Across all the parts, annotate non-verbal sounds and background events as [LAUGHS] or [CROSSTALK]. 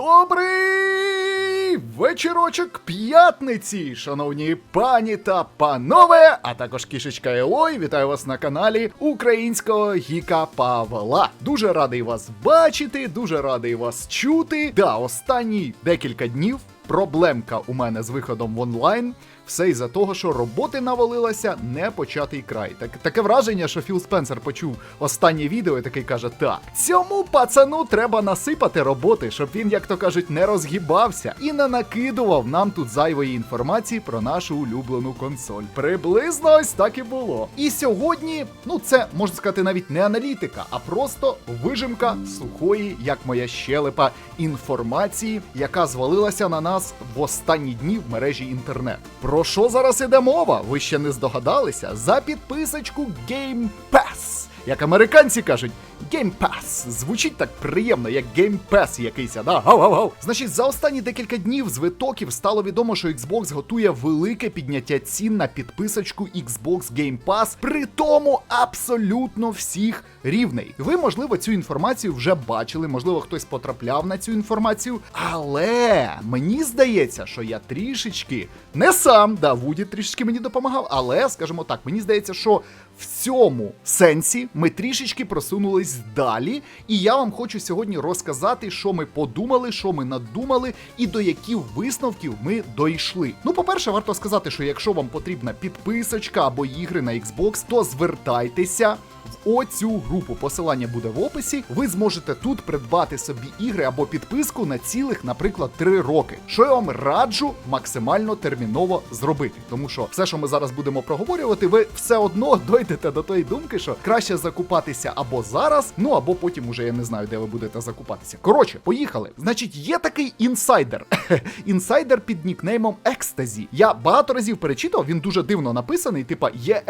Добрий вечірочок п'ятниці, шановні пані та панове, а також кішечка Елой. Вітаю вас на каналі українського гіка Павла. Дуже радий вас бачити, дуже радий вас чути. Да, останні декілька днів проблемка у мене з виходом в онлайн. Все із-за того, що роботи навалилася не початий край. Так, таке враження, що Філ Спенсер почув останнє відео і такий каже: Так, цьому пацану треба насипати роботи, щоб він, як то кажуть, не розгибався і не накидував нам тут зайвої інформації про нашу улюблену консоль. Приблизно ось так і було. І сьогодні, ну це можна сказати, навіть не аналітика, а просто вижимка сухої, як моя щелепа, інформації, яка звалилася на нас в останні дні в мережі інтернет. Про що зараз іде мова? Ви ще не здогадалися? За підписочку Game Pass. Як американці кажуть, Game Pass. Звучить так приємно, як Game Pass якийсь, да? Гав-гав-гав. Значить, за останні декілька днів з витоків стало відомо, що Xbox готує велике підняття цін на підписочку Xbox Game Pass, при тому абсолютно всіх рівней. Ви, можливо, цю інформацію вже бачили, можливо, хтось потрапляв на цю інформацію. Але мені здається, що я трішечки не сам, да, Вуді трішечки мені допомагав, але скажімо так, мені здається, що в цьому сенсі ми трішечки просунулись далі, і я вам хочу сьогодні розказати, що ми подумали, що ми надумали, і до яких висновків ми дійшли. Ну, по-перше, варто сказати, що якщо вам потрібна підписочка або ігри на Xbox, то звертайтеся. Оцю групу посилання буде в описі. Ви зможете тут придбати собі ігри або підписку на цілих, наприклад, 3 роки. Що я вам раджу максимально терміново зробити, тому що все, що ми зараз будемо проговорювати, ви все одно [LAUGHS] дойдете до тої думки, що краще закупатися або зараз, ну або потім уже я не знаю, де ви будете закупатися. Коротше, поїхали. Значить, є такий інсайдер. [LAUGHS] інсайдер під нікнеймом Ecstasy. Я багато разів перечитав, він дуже дивно написаний, типа є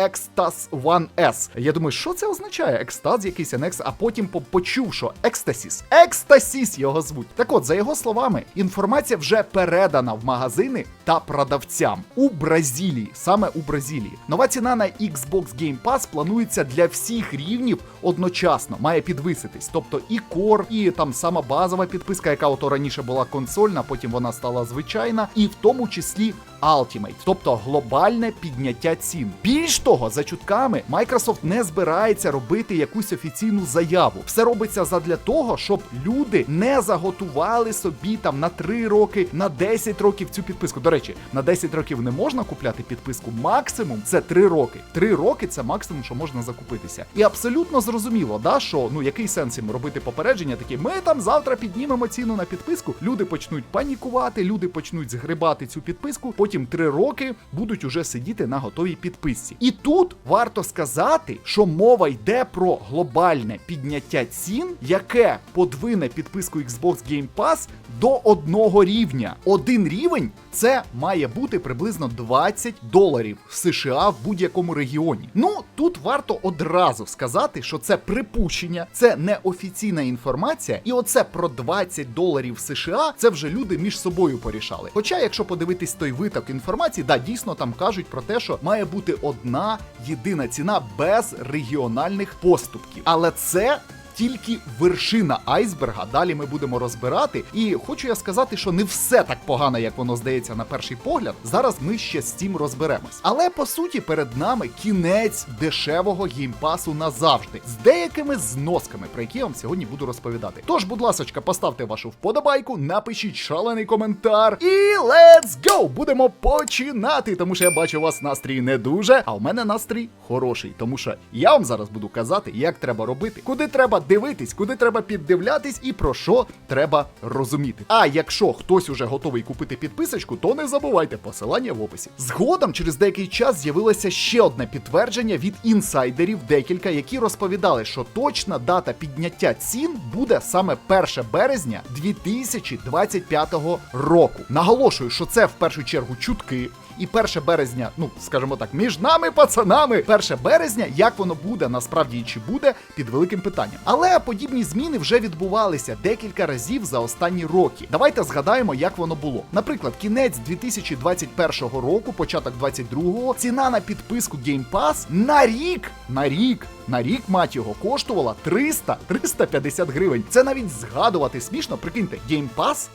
One S. Я думаю, що це означає? Екстаз якийсь анекс, а потім по- почув, що Екстасіс. Екстасіс його звуть. Так от, за його словами, інформація вже передана в магазини та продавцям у Бразилії, саме у Бразилії. Нова ціна на Xbox Game Pass планується для всіх рівнів одночасно, має підвиситись. Тобто і Core, і там сама базова підписка, яка ото раніше була консольна, потім вона стала звичайна, і в тому числі Ultimate, тобто глобальне підняття цін. Більш того, за чутками, Microsoft не збирається робити якусь офіційну заяву. Все робиться задля того, щоб люди не заготували собі там на 3 роки, на 10 років цю підписку. До речі, на 10 років не можна купляти підписку. Максимум це 3 роки. 3 роки це максимум, що можна закупитися. І абсолютно зрозуміло, да, що ну який сенс їм робити попередження, такі ми там завтра піднімемо ціну на підписку. Люди почнуть панікувати, люди почнуть згрибати цю підписку. Потім 3 роки будуть уже сидіти на готовій підписці. І тут варто сказати, що мова йде про глобальне підняття цін, яке подвине підписку Xbox Game Pass до одного рівня. Один рівень це має бути приблизно 20 доларів США в будь-якому регіоні. Ну тут варто одразу сказати, що це припущення, це не офіційна інформація, і оце про 20 доларів США це вже люди між собою порішали. Хоча, якщо подивитись той виток інформації, да, дійсно там кажуть про те, що має бути одна єдина ціна без регіональних поступків. Але це тільки вершина айсберга. Далі ми будемо розбирати. І хочу я сказати, що не все так погано, як воно здається на перший погляд. Зараз ми ще з цим розберемось. Але по суті, перед нами кінець дешевого геймпасу назавжди з деякими зносками, про які я вам сьогодні буду розповідати. Тож, будь ласочка, поставте вашу вподобайку, напишіть шалений коментар і let's go! Будемо починати, тому що я бачу, у вас настрій не дуже, а у мене настрій хороший. Тому що я вам зараз буду казати, як треба робити, куди треба дивитись, куди треба піддивлятись і про що треба розуміти. А якщо хтось уже готовий купити підписочку, то не забувайте посилання в описі. Згодом через деякий час з'явилося ще одне підтвердження від інсайдерів, декілька, які розповідали, що точна дата підняття цін буде саме 1 березня 2025 року. Наголошую, що це в першу чергу чутки. І 1 березня, ну скажімо так, між нами, пацанами, 1 березня, як воно буде, насправді і чи буде, під великим питанням. Але подібні зміни вже відбувалися декілька разів за останні роки. Давайте згадаємо, як воно було. Наприклад, кінець 2021 року, початок 22-го, ціна на підписку Game Pass на рік, на рік на рік мать його коштувала 300-350 гривень. Це навіть згадувати смішно. Прикиньте, Game Pass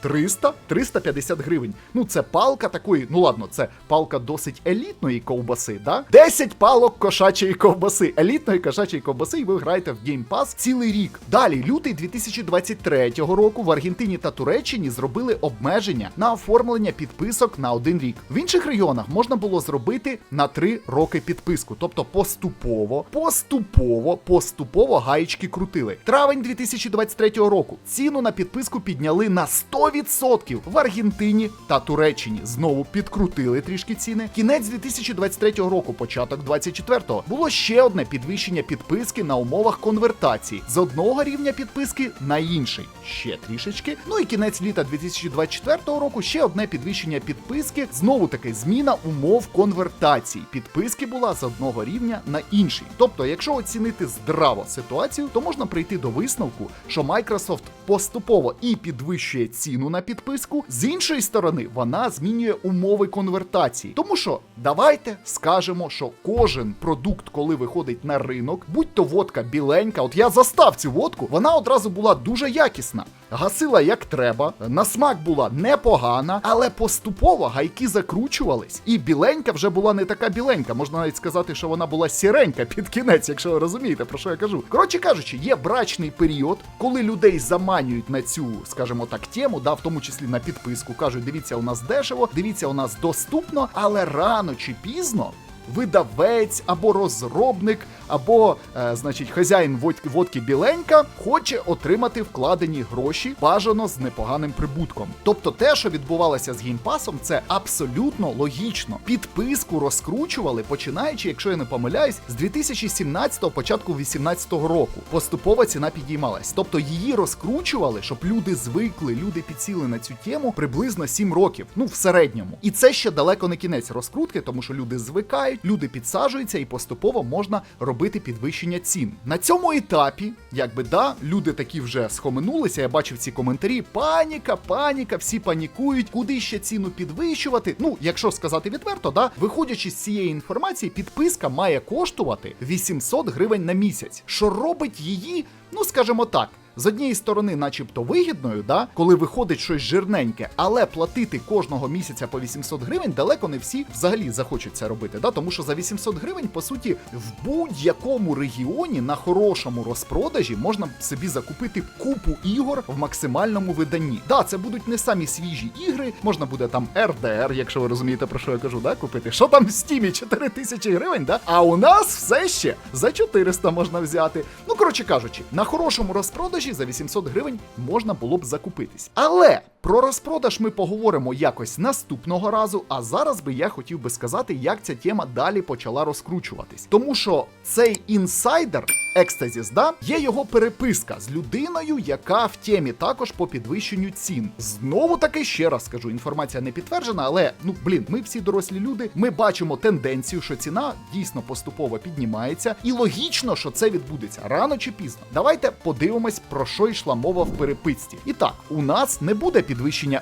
300-350 гривень. Ну це палка такої, ну ладно, це палка досить елітної ковбаси, да? 10 палок кошачої ковбаси, елітної кошачої ковбаси, і ви граєте в Game Pass цілий рік. Далі, лютий 2023 року в Аргентині та Туреччині зробили обмеження на оформлення підписок на один рік. В інших регіонах можна було зробити на 3 роки підписку, тобто поступово, поступово, поступово гаєчки крутили. Травень 2023 року ціну на підписку підняли на 100% в Аргентині та Туреччині. Знову підкрутили трішки ціни. Кінець 2023 року, початок 24-го, було ще одне підвищення підписки на умовах конвертації з одного рівня підписки на інший. Ще трішечки. Ну і кінець літа 2024 року ще одне підвищення підписки. Знову таки зміна умов конвертації. Підписки була з одного рівня на інший. Тобто, якщо оцінити здраво ситуацію, то можна прийти до висновку, що Microsoft поступово і підвищує ціну на підписку. З іншої сторони, вона змінює умови конвертації. Тому що давайте скажемо, що кожен продукт, коли виходить на ринок, будь то водка біленька, от я застав цю водку, вона одразу була дуже якісна. Гасила як треба, на смак була непогана, але поступово гайки закручувались, і біленька вже була не така біленька. Можна навіть сказати, що вона була сіренька під кінець, якщо ви розумієте, про що я кажу. Коротше кажучи, є брачний період, коли людей заманюють на цю, скажімо так, тему, да, в тому числі на підписку. кажуть, дивіться, у нас дешево, дивіться, у нас доступно, але рано чи пізно. Видавець або розробник, або, е, значить, хазяїн вод- водки біленька хоче отримати вкладені гроші бажано з непоганим прибутком. Тобто, те, що відбувалося з геймпасом, це абсолютно логічно. Підписку розкручували, починаючи, якщо я не помиляюсь, з 2017-го, початку 18-го року. Поступово ціна підіймалась. Тобто її розкручували, щоб люди звикли, люди підсіли на цю тему приблизно 7 років. Ну, в середньому. І це ще далеко не кінець розкрутки, тому що люди звикають, люди підсаджуються і поступово можна робити підвищення цін. На цьому етапі, якби да, люди такі вже схоминулися. Я бачив ці коментарі. Паніка, паніка, всі панікують, куди ще ціну підвищувати. Ну, якщо сказати відверто, да, виходячи з цієї інформації, підписка має коштувати 800 гривень на місяць, що робить її, ну скажімо так. З однієї сторони, начебто вигідною, да, коли виходить щось жирненьке, але платити кожного місяця по 800 гривень далеко не всі взагалі захочуть це робити. Да, тому що за 800 гривень, по суті, в будь-якому регіоні на хорошому розпродажі можна собі закупити купу ігор в максимальному виданні. Да, це будуть не самі свіжі ігри, можна буде там RDR, якщо ви розумієте про що я кажу, да, купити. Що там в стімі 4000 гривень, да? А у нас все ще за 400 можна взяти. Ну, коротше кажучи, на хорошому розпродажі за 800 гривень можна було б закупитись. Але про розпродаж ми поговоримо якось наступного разу. А зараз би я хотів би сказати, як ця тема далі почала розкручуватись. Тому що цей інсайдер. Екстазіс, да, є його переписка з людиною, яка в темі також по підвищенню цін. Знову таки ще раз скажу, інформація не підтверджена, але ну блін, ми всі дорослі люди. Ми бачимо тенденцію, що ціна дійсно поступово піднімається, і логічно, що це відбудеться рано чи пізно. Давайте подивимось, про що йшла мова в переписці. І так, у нас не буде підвищення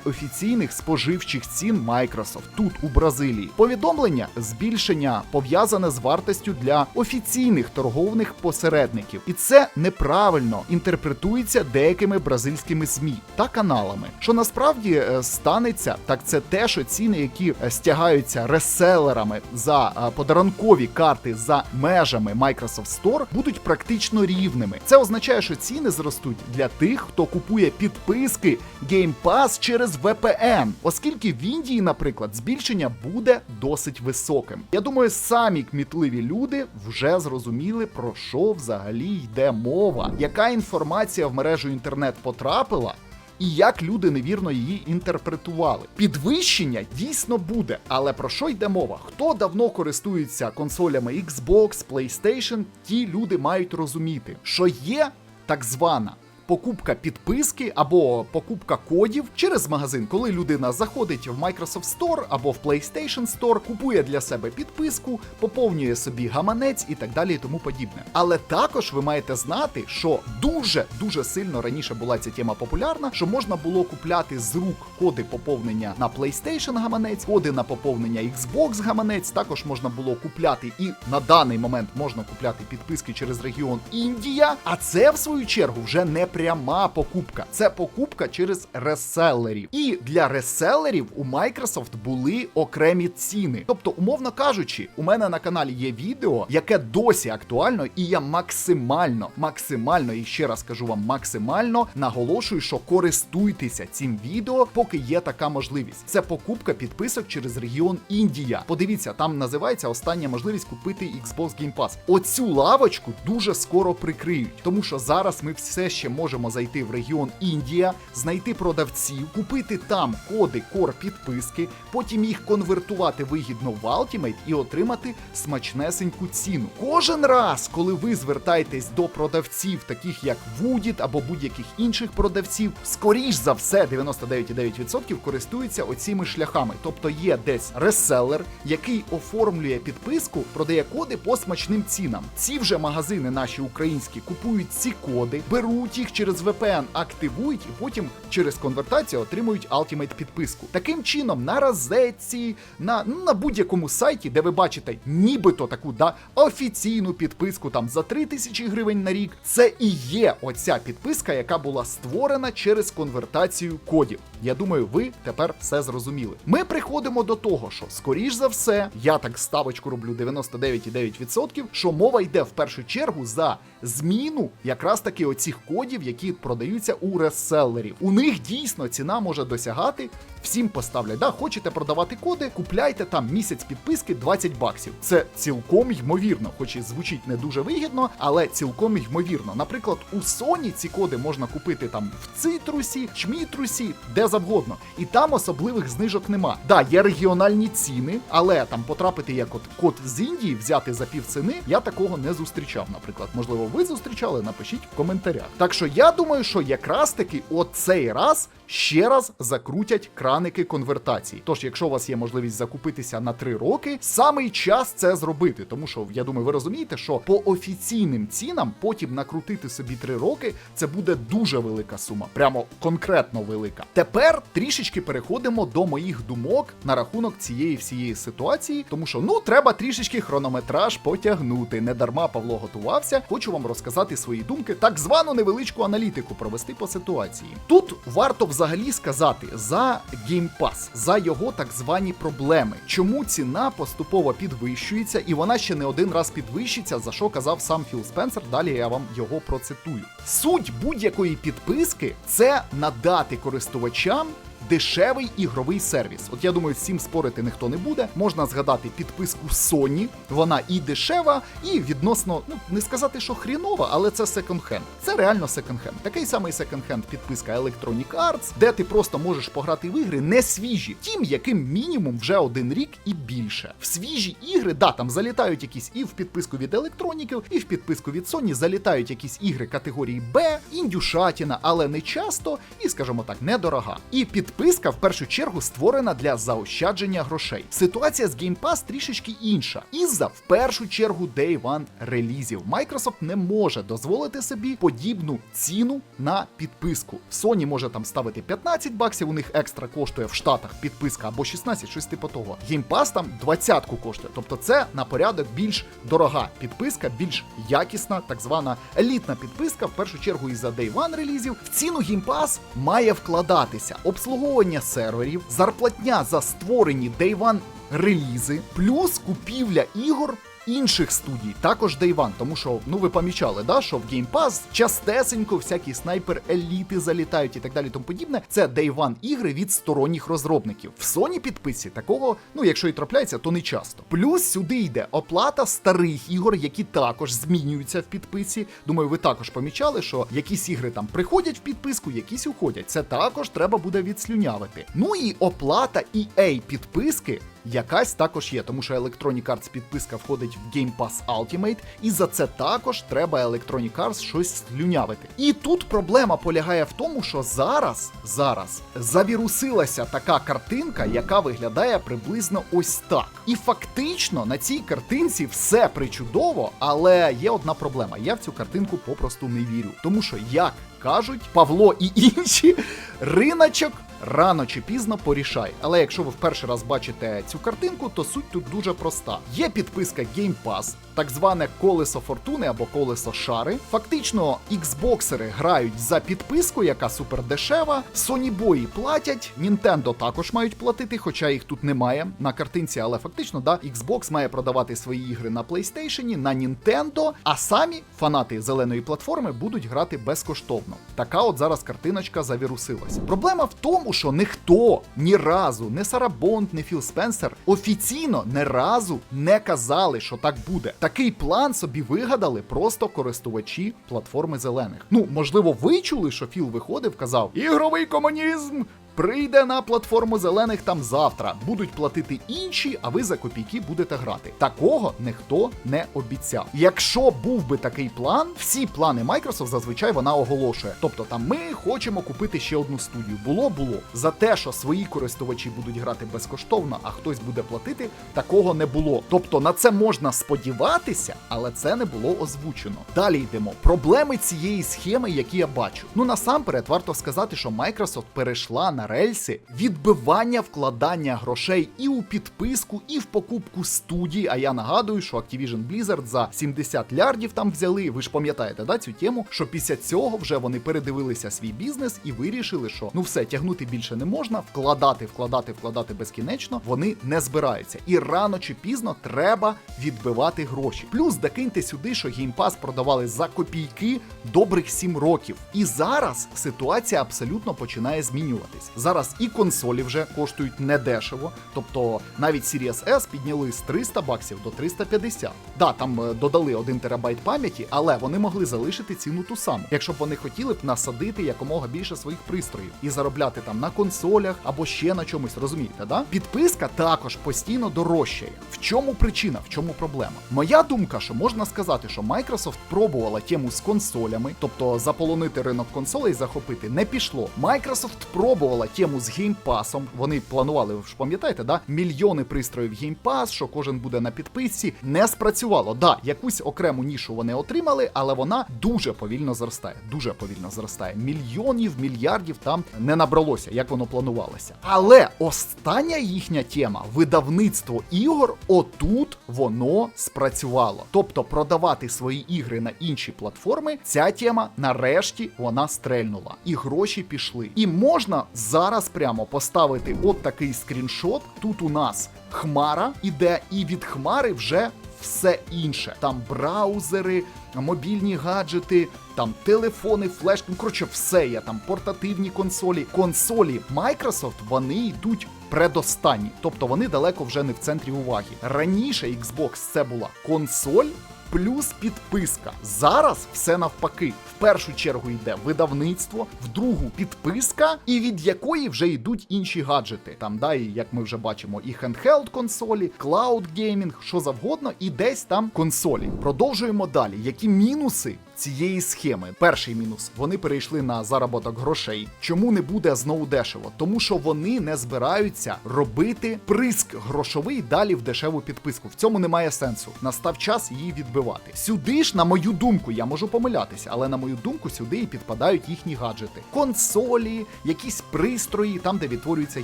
офіційних споживчих цін Microsoft тут у Бразилії. Повідомлення збільшення пов'язане з вартостю для офіційних торговних посередників. І це неправильно інтерпретується деякими бразильськими ЗМІ та каналами. Що насправді е, станеться, так це те, що ціни, які е, стягаються реселерами за е, подарункові карти за межами Microsoft Store, будуть практично рівними. Це означає, що ціни зростуть для тих, хто купує підписки Game Pass через VPN, оскільки в Індії, наприклад, збільшення буде досить високим. Я думаю, самі кмітливі люди вже зрозуміли про що взагалі йде мова, яка інформація в мережу інтернет потрапила. І як люди невірно її інтерпретували. Підвищення дійсно буде, але про що йде мова? Хто давно користується консолями Xbox, PlayStation, ті люди мають розуміти, що є так звана покупка підписки або покупка кодів через магазин, коли людина заходить в Microsoft Store або в PlayStation Store, купує для себе підписку, поповнює собі гаманець і так далі, і тому подібне. Але також ви маєте знати, що дуже дуже сильно раніше була ця тема популярна, що можна було купляти з рук коди поповнення на PlayStation гаманець, коди на поповнення Xbox гаманець. Також можна було купляти і на даний момент можна купляти підписки через регіон Індія. А це в свою чергу вже не пряма покупка, це покупка через реселерів. І для реселерів у Microsoft були окремі ціни. Тобто, умовно кажучи, у мене на каналі є відео, яке досі актуально, і я максимально, максимально і ще раз кажу вам, максимально наголошую, що користуйтеся цим відео, поки є така можливість. Це покупка підписок через регіон Індія. Подивіться, там називається остання можливість купити Xbox Game Pass. Оцю лавочку дуже скоро прикриють, тому що зараз ми все ще можемо зайти в регіон Індія, знайти продавців, купити там коди Core підписки, потім їх конвертувати вигідно в Ultimate і отримати смачнесеньку ціну. Кожен раз, коли ви звертаєтесь до продавців, таких як Woodit або будь-яких інших продавців, скоріш за все, 99,9% користуються оціми шляхами. Тобто є десь реселер, який оформлює підписку, продає коди по смачним цінам. Ці вже магазини наші українські купують ці коди, беруть їх через VPN, активують і потім через конвертацію отримують Ultimate підписку. Таким чином, на розетці, на, ну, на будь-якому сайті, де ви бачите нібито таку да, офіційну підписку там за 3 тисячі гривень на рік, це і є оця підписка, яка була створена через конвертацію кодів. Я думаю, ви тепер все зрозуміли. Ми приходимо до того, що скоріш за все, я так ставочку роблю 99,9%, що мова йде в першу чергу за зміну якраз таки оцих кодів, які продаються у реселерів. У них дійсно ціна може досягати. Всім поставлять, да, хочете продавати коди, купляйте там місяць підписки 20 баксів. Це цілком ймовірно, хоч і звучить не дуже вигідно, але цілком ймовірно. Наприклад, у Sony ці коди можна купити там в цитрусі, чмітрусі, де завгодно. І там особливих знижок нема. Да, є регіональні ціни, але там потрапити як от код з Індії взяти за півціни, я такого не зустрічав. Наприклад, можливо, ви зустрічали, напишіть в коментарях. Так що я думаю, що якраз таки оцей раз ще раз закрутять краники конвертації. Тож, якщо у вас є можливість закупитися на 3 роки, самий час це зробити. Тому що я думаю, ви розумієте, що по офіційним цінам потім накрутити собі 3 роки це буде дуже велика сума, прямо конкретно велика. Тепер трішечки переходимо до моїх думок на рахунок цієї всієї ситуації, тому що ну треба трішечки хронометраж потягнути. Не дарма Павло готувався. Хочу вам розказати свої думки, так звану невеличку аналітику провести по ситуації. Тут варто взагалі сказати за Game Pass, за його так звані проблеми, чому ціна поступово підвищується, і вона ще не один раз підвищиться, за що казав сам Філ Спенсер. Далі я вам його процитую. Суть будь-якої підписки це надати користувачам. Дешевий ігровий сервіс. От я думаю, цим спорити ніхто не буде. Можна згадати підписку Sony. Вона і дешева, і відносно, ну не сказати, що хрінова, але це секонд-хенд. Це реально секонд-хенд. Такий самий секонд-хенд підписка Electronic Arts, де ти просто можеш пограти в ігри не свіжі, тим, яким мінімум вже один рік і більше. В свіжі ігри, да, там залітають якісь і в підписку від електроніків, і в підписку від Sony залітають якісь ігри категорії Б, індюшатіна, але не часто, і, скажімо так, недорога. І підписка в першу чергу створена для заощадження грошей. Ситуація з Game Pass трішечки інша. Із-за в першу чергу Day One релізів. Microsoft не може дозволити собі подібну ціну на підписку. Sony може там ставити 15 баксів, у них екстра коштує в Штатах підписка або 16, щось типу того. Game Pass там 20 коштує. Тобто це на порядок більш дорога підписка, більш якісна, так звана елітна підписка, в першу чергу із-за Day One релізів. В ціну Game Pass має вкладатися обслуговування серверів, зарплатня за створені Day One релізи, плюс купівля ігор. Інших студій, також Day One, тому що ну ви помічали, да, що в Game Pass частесенько всякі снайпер еліти залітають і так далі. Тому подібне. Це Day One ігри від сторонніх розробників. В Sony підписці такого, ну якщо і трапляється, то не часто. Плюс сюди йде оплата старих ігор, які також змінюються в підписці. Думаю, ви також помічали, що якісь ігри там приходять в підписку, якісь уходять. Це також треба буде відслюнявити. Ну і оплата EA підписки якась також є, тому що Electronic Arts підписка входить в Game Pass Ultimate, і за це також треба Electronic Arts щось слюнявити. І тут проблема полягає в тому, що зараз, зараз завірусилася така картинка, яка виглядає приблизно ось так. І фактично на цій картинці все причудово, але є одна проблема. Я в цю картинку попросту не вірю. Тому що, як кажуть Павло і інші, риночок рано чи пізно порішає. Але якщо ви вперше раз бачите цю картинку, то суть тут дуже проста. Є підписка Game Pass, так зване колесо фортуни або колесо шари. Фактично, Xboxери грають за підписку, яка супер дешева. Sony бої платять, Nintendo також мають платити, хоча їх тут немає на картинці, але фактично, да, Xbox має продавати свої ігри на PlayStation, на Nintendo, а самі фанати зеленої платформи будуть грати безкоштовно. Така от зараз картиночка завірусилася. Проблема в тому, що ніхто ні разу, не Сара Бонд, не Філ Спенсер офіційно не разу не казали, що так буде. Такий план собі вигадали просто користувачі платформи зелених. Ну, можливо, ви чули, що Філ виходив, казав: ігровий комунізм. Прийде на платформу зелених там завтра. Будуть платити інші, а ви за копійки будете грати. Такого ніхто не обіцяв. Якщо був би такий план, всі плани Microsoft зазвичай вона оголошує. Тобто, там ми хочемо купити ще одну студію. Було було за те, що свої користувачі будуть грати безкоштовно, а хтось буде платити. Такого не було. Тобто на це можна сподіватися, але це не було озвучено. Далі йдемо. Проблеми цієї схеми, які я бачу. Ну насамперед варто сказати, що Microsoft перейшла на рельси відбивання вкладання грошей і у підписку, і в покупку студій. А я нагадую, що Activision Blizzard за 70 лярдів там взяли. Ви ж пам'ятаєте, да, цю тему, що після цього вже вони передивилися свій бізнес і вирішили, що ну все тягнути більше не можна, вкладати, вкладати, вкладати безкінечно. Вони не збираються. І рано чи пізно треба відбивати гроші. Плюс докиньте сюди, що Pass продавали за копійки добрих 7 років. І зараз ситуація абсолютно починає змінюватись. Зараз і консолі вже коштують недешево, тобто навіть Series S підняли з 300 баксів до 350. Да, там е, додали 1 терабайт пам'яті, але вони могли залишити ціну ту саму, якщо б вони хотіли б насадити якомога більше своїх пристроїв і заробляти там на консолях або ще на чомусь, розумієте, да? Підписка також постійно дорожчає. В чому причина, в чому проблема? Моя думка, що можна сказати, що Microsoft пробувала тему з консолями, тобто заполонити ринок консолей і захопити, не пішло. Microsoft пробувала тему з геймпасом. Вони планували, ви ж пам'ятаєте, да? мільйони пристроїв Pass, що кожен буде на підписці. Не спрацювало. Да, якусь окрему нішу вони отримали, але вона дуже повільно зростає. Дуже повільно зростає. Мільйонів, мільярдів там не набралося, як воно планувалося. Але остання їхня тема видавництво ігор, отут воно спрацювало. Тобто продавати свої ігри на інші платформи. Ця тема нарешті вона стрельнула, і гроші пішли. І можна зараз прямо поставити от такий скріншот. Тут у нас хмара іде, і від хмари вже все інше. Там браузери, мобільні гаджети, там телефони, флешки. Ну, коротше, все є. Там портативні консолі. Консолі Microsoft вони йдуть предостанні, тобто вони далеко вже не в центрі уваги. Раніше Xbox це була консоль. Плюс підписка. Зараз все навпаки. В першу чергу йде видавництво, в другу підписка, і від якої вже йдуть інші гаджети. Там, да, і як ми вже бачимо, і хендхелд консолі, клауд геймінг, що завгодно, і десь там консолі. Продовжуємо далі. Які мінуси цієї схеми? Перший мінус: вони перейшли на заробіток грошей. Чому не буде знову дешево? Тому що вони не збираються робити приск грошовий далі в дешеву підписку. В цьому немає сенсу. Настав час її відбивати. Сюди ж, на мою думку, я можу помилятися, але на мою думку, сюди і підпадають їхні гаджети, консолі, якісь пристрої, там де відтворюється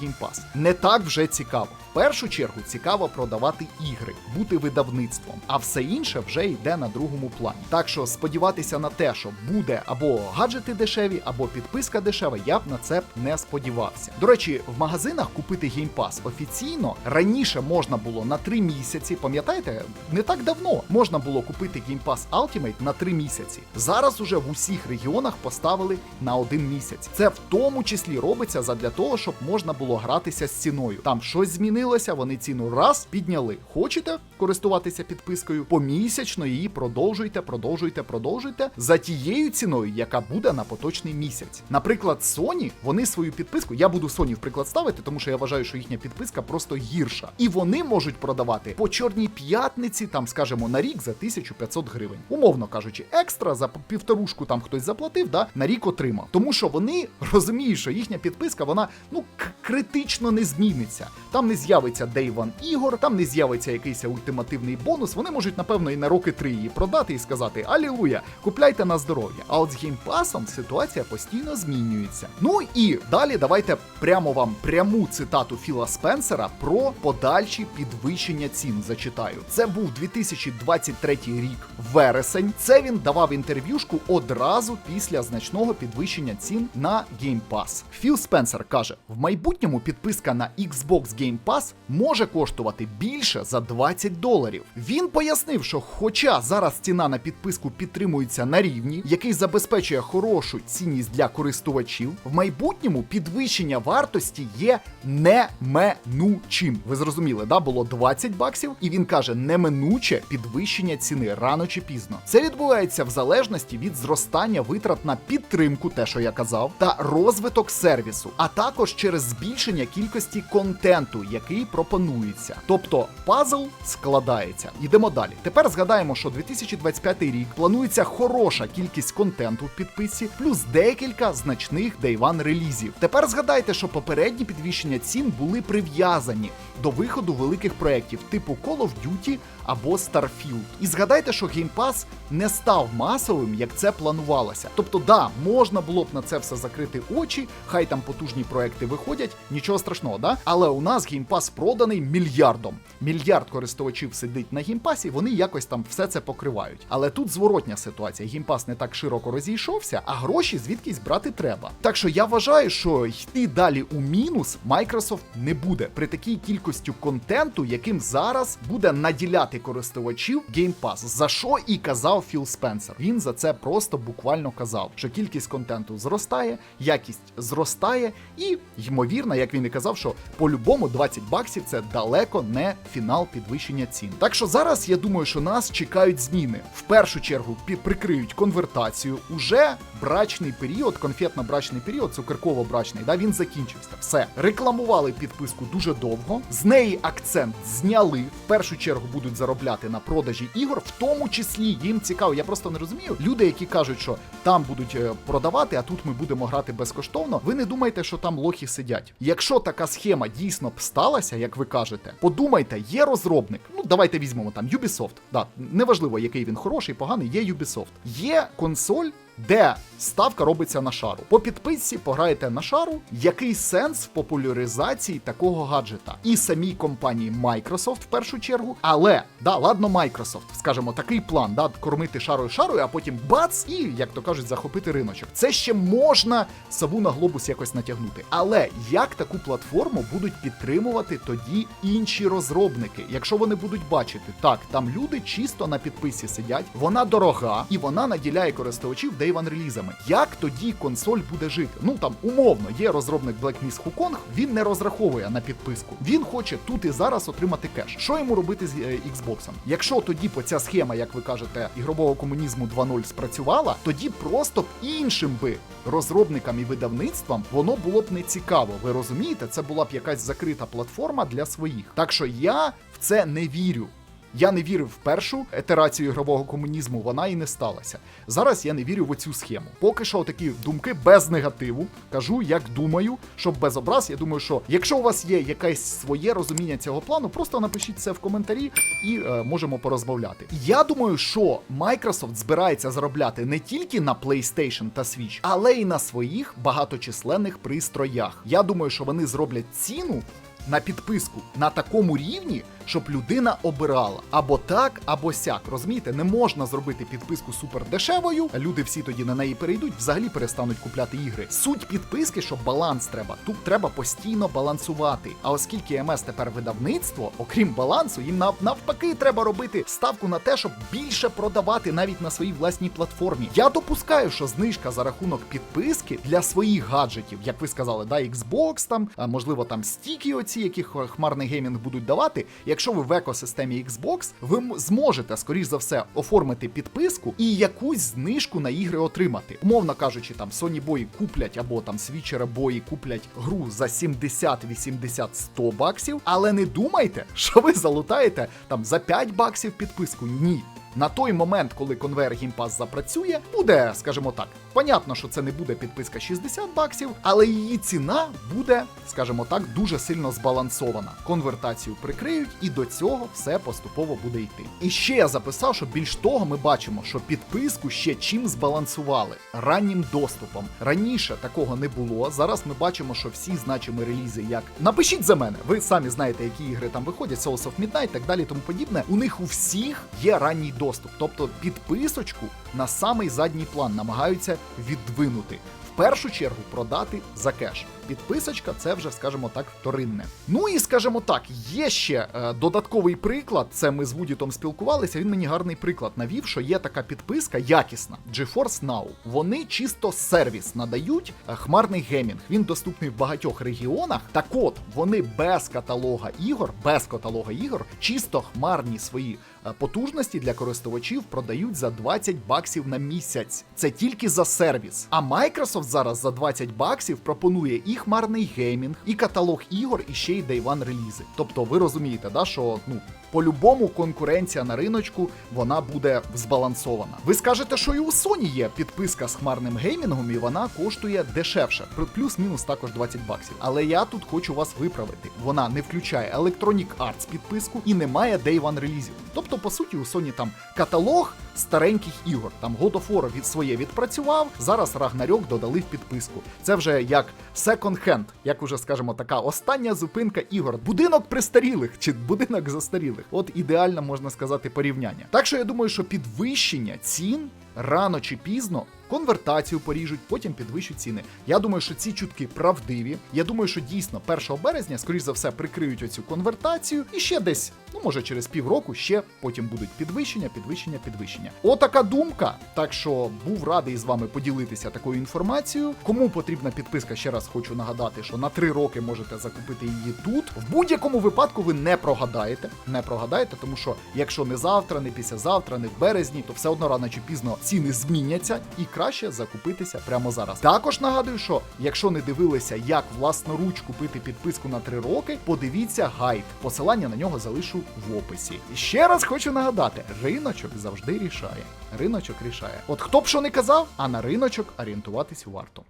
геймпас. Не так вже цікаво. В першу чергу цікаво продавати ігри, бути видавництвом, а все інше вже йде на другому плані. Так що сподіватися на те, що буде або гаджети дешеві, або підписка дешева, я б на це б не сподівався. До речі, в магазинах купити геймпас офіційно раніше можна було на 3 місяці. Пам'ятаєте, не так давно можна було купити Pass Ultimate на 3 місяці. Зараз уже в усіх регіонах поставили на один місяць. Це в тому числі робиться задля того, щоб можна було гратися з ціною. Там щось змінилося, вони ціну раз підняли. Хочете користуватися підпискою? Помісячно її продовжуйте, продовжуйте, продовжуйте. Можете за тією ціною, яка буде на поточний місяць. Наприклад, Sony, вони свою підписку, я буду Sony в приклад ставити, тому що я вважаю, що їхня підписка просто гірша. І вони можуть продавати по чорній п'ятниці, там, скажімо, на рік за 1500 гривень. Умовно кажучи, екстра за півторушку там хтось заплатив, да, на рік отримав. Тому що вони розуміють, що їхня підписка, вона ну критично не зміниться. Там не з'явиться Day One ігор, там не з'явиться якийсь ультимативний бонус. Вони можуть, напевно, і на роки три її продати і сказати Алілуя, купляйте на здоров'я. А от з геймпасом ситуація постійно змінюється. Ну і далі давайте прямо вам пряму цитату Філа Спенсера про подальші підвищення цін. Зачитаю. Це був 2023 рік, вересень. Це він давав інтерв'юшку одразу після значного підвищення цін на Game Pass. Філ Спенсер каже: в майбутньому підписка на Xbox Game Pass може коштувати більше за 20 доларів. Він пояснив, що хоча зараз ціна на підписку підтримується на рівні, який забезпечує хорошу цінність для користувачів, в майбутньому підвищення вартості є неминучим. Ви зрозуміли, да? Було 20 баксів, і він каже, неминуче підвищення ціни рано чи пізно. Це відбувається в залежності від зростання витрат на підтримку, те, що я казав, та розвиток сервісу, а також через збільшення кількості контенту, який пропонується. Тобто пазл складається. Йдемо далі. Тепер згадаємо, що 2025 рік планується хороша кількість контенту в підписці, плюс декілька значних Day One релізів. Тепер згадайте, що попередні підвищення цін були прив'язані до виходу великих проєктів типу Call of Duty або Starfield. І згадайте, що Game Pass не став масовим, як це планувалося. Тобто, да, можна було б на це все закрити очі, хай там потужні проекти виходять, нічого страшного, да? Але у нас Game Pass проданий мільярдом. Мільярд користувачів сидить на Game Pass, і вони якось там все це покривають. Але тут зворотня ситуація. Game Pass не так широко розійшовся, а гроші звідкись брати треба. Так що я вважаю, що йти далі у мінус Microsoft не буде при такій кількості контенту, яким зараз буде наділяти користувачів Game Pass, за що і казав Філ Спенсер. Він за це просто буквально казав, що кількість контенту зростає, якість зростає, і ймовірно, як він і казав, що по-любому 20 баксів це далеко не фінал підвищення цін. Так що зараз я думаю, що нас чекають зміни. В першу чергу прикриють конвертацію. Уже брачний період, конфетно-брачний період, цукерково-брачний, да, він закінчився. Все. Рекламували підписку дуже довго. З неї акцент зняли. В першу чергу будуть заробляти на продажі ігор, в тому числі їм цікаво. Я просто не розумію. Люди, які кажуть, що там будуть е, продавати, а тут ми будемо грати безкоштовно. Ви не думайте, що там лохи сидять. Якщо така схема дійсно б сталася, як ви кажете, подумайте, є розробник. Ну давайте візьмемо там Ubisoft. Да, неважливо, який він хороший, поганий, є Ubisoft. Є консоль. Де ставка робиться на шару. По підписці пограєте на шару. Який сенс в популяризації такого гаджета? І самій компанії Microsoft в першу чергу. Але да, ладно, Microsoft, скажімо, такий план, да, кормити шарою шарою, а потім бац, і, як то кажуть, захопити риночок. Це ще можна сову на глобус якось натягнути. Але як таку платформу будуть підтримувати тоді інші розробники, якщо вони будуть бачити, так, там люди чисто на підписці сидять, вона дорога і вона наділяє користувачів Day One релізами. Як тоді консоль буде жити? Ну там умовно є розробник Black Myth Wukong, він не розраховує на підписку. Він хоче тут і зараз отримати кеш. Що йому робити з е, Xbox? Якщо тоді по ця схема, як ви кажете, ігрового комунізму 2.0 спрацювала, тоді просто б іншим би розробникам і видавництвам воно було б не цікаво. Ви розумієте, це була б якась закрита платформа для своїх. Так що я в це не вірю. Я не вірив в першу етерацію ігрового комунізму, вона і не сталася. Зараз я не вірю в оцю схему. Поки що такі думки без негативу. Кажу, як думаю, щоб без образ. Я думаю, що якщо у вас є якесь своє розуміння цього плану, просто напишіть це в коментарі і е, можемо порозмовляти. Я думаю, що Microsoft збирається заробляти не тільки на PlayStation та Switch, але й на своїх багаточисленних пристроях. Я думаю, що вони зроблять ціну на підписку на такому рівні, щоб людина обирала або так, або сяк. Розумієте, не можна зробити підписку супер дешевою. Люди всі тоді на неї перейдуть, взагалі перестануть купляти ігри. Суть підписки, що баланс треба. Тут треба постійно балансувати. А оскільки МС тепер видавництво, окрім балансу, їм нав- навпаки треба робити ставку на те, щоб більше продавати навіть на своїй власній платформі. Я допускаю, що знижка за рахунок підписки для своїх гаджетів, як ви сказали, да, Xbox там, а можливо там стіки, оці, які хмарний геймінг будуть давати. Якщо ви в екосистемі Xbox, ви зможете, скоріш за все, оформити підписку і якусь знижку на ігри отримати. Умовно кажучи, там Sony бої куплять або там свічера бої куплять гру за 70, 80, 100 баксів, але не думайте, [LAUGHS] що ви залутаєте там за 5 баксів підписку. Ні. На той момент, коли конвейер гімпас запрацює, буде, скажімо так, понятно, що це не буде підписка 60 баксів, але її ціна буде, скажімо так, дуже сильно збалансована. Конвертацію прикриють, і до цього все поступово буде йти. І ще я записав, що більш того, ми бачимо, що підписку ще чим збалансували раннім доступом. Раніше такого не було. Зараз ми бачимо, що всі значимі релізи, як напишіть за мене, ви самі знаєте, які ігри там виходять, Souls of Midnight, так далі, тому подібне. У них у всіх є ранній доступ, тобто підписочку на самий задній план намагаються віддвинути. В першу чергу продати за кеш. Підписочка це вже, скажімо так, вторинне. Ну і скажімо так, є ще е, додатковий приклад. Це ми з Вудітом спілкувалися. Він мені гарний приклад навів, що є така підписка якісна GeForce Now. Вони чисто сервіс надають е, хмарний геймінг. Він доступний в багатьох регіонах. Так от вони без каталога ігор, без каталога ігор, чисто хмарні свої е, потужності для користувачів продають за 20 баксів на місяць. Це тільки за сервіс. А Microsoft зараз за 20 баксів пропонує і хмарний геймінг, і каталог ігор, і ще й Day One релізи. Тобто ви розумієте, да, що ну. По-любому конкуренція на риночку вона буде збалансована. Ви скажете, що і у Sony є підписка з хмарним геймінгом, і вона коштує дешевше, Плю- плюс-мінус також 20 баксів. Але я тут хочу вас виправити. Вона не включає Electronic Arts підписку і не має Day One релізів. Тобто, по суті, у Sony там каталог стареньких ігор. Там God of War від своє відпрацював. Зараз Ragnarok додали в підписку. Це вже як hand, як уже скажемо, така остання зупинка ігор. Будинок престарілих чи будинок застарілих. От ідеально можна сказати порівняння. Так що я думаю, що підвищення цін рано чи пізно. Конвертацію поріжуть, потім підвищать ціни. Я думаю, що ці чутки правдиві. Я думаю, що дійсно 1 березня, скоріш за все, прикриють оцю конвертацію, і ще десь, ну може через півроку, ще потім будуть підвищення, підвищення, підвищення. Отака думка. Так що був радий з вами поділитися такою інформацією. Кому потрібна підписка, ще раз хочу нагадати, що на 3 роки можете закупити її тут. В будь-якому випадку ви не прогадаєте. Не прогадаєте, тому що якщо не завтра, не післязавтра, не в березні, то все одно рано чи пізно ціни зміняться і краще закупитися прямо зараз. Також нагадую, що якщо не дивилися, як власноруч купити підписку на 3 роки, подивіться гайд. Посилання на нього залишу в описі. І ще раз хочу нагадати: риночок завжди рішає. Риночок рішає. От хто б що не казав, а на риночок орієнтуватись варто.